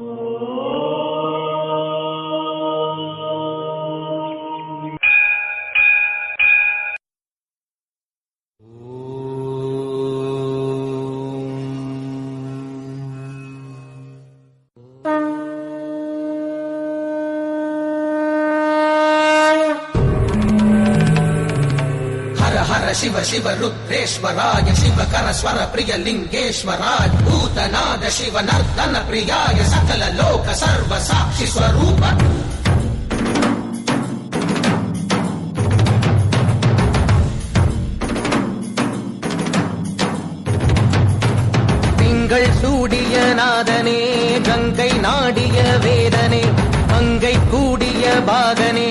Oh. Hara Shiva Shiva ருத்ரேஸ்வராய சிவ கரஸ்வர பிரிய லிங்கேஸ்வராய பூதநாத சிவ நர்த்தன பிரியாய சகல லோக சர்வ சாட்சி ஸ்வரூப சூடிய நாதனே கங்கை நாடிய வேதனே அங்கை கூடிய பாகனே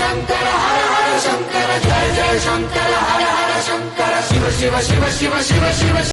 शङ्करः शङ्कर जय जय शङ्कर हर हर शङ्कर शिव शिव शिव शिव शिव शिव।